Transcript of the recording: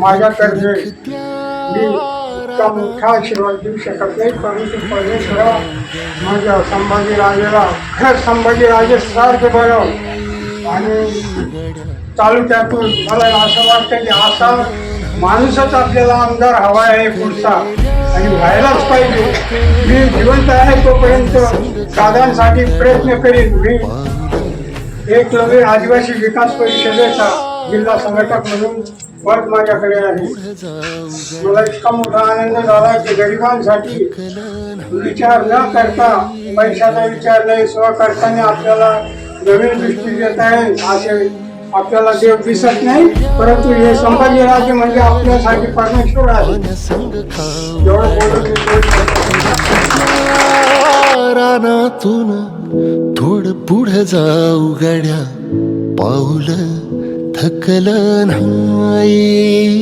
माझ्यातर्फे मी इतका मोठा आशीर्वाद देऊ शकत नाही परंतु परमेश्वरा माझ्या संभाजीराजेला खरंच संभाजीराजे सारखे बरं आणि तालुक्यातून मला असं वाटतं की असा माणूसच आपल्याला आमदार हवा आहे पुढचा. आणि व्हायलाच पाहिजे. मी जिवंत आहे तोपर्यंत दादांसाठी प्रयत्न करीन. मी एक नवीन आदिवासी विकास परिषदेचा जिल्हा संघटक म्हणून पद माझ्याकडे आहे. मला इतका मोठा आनंद झाला की गरिबांसाठी विचार न करता पैशाचा विचार नाही स्वकर्ताने आपल्याला नवीन दृष्टी देत आहे. असे आपल्याला देव दिसत नाही परंतु हे संभाजीराजे म्हणजे आपल्यासाठी परमेश्वर आहे. एवढं रानातून थोड पुढे जाऊ गड्या पाऊल थकलं नाही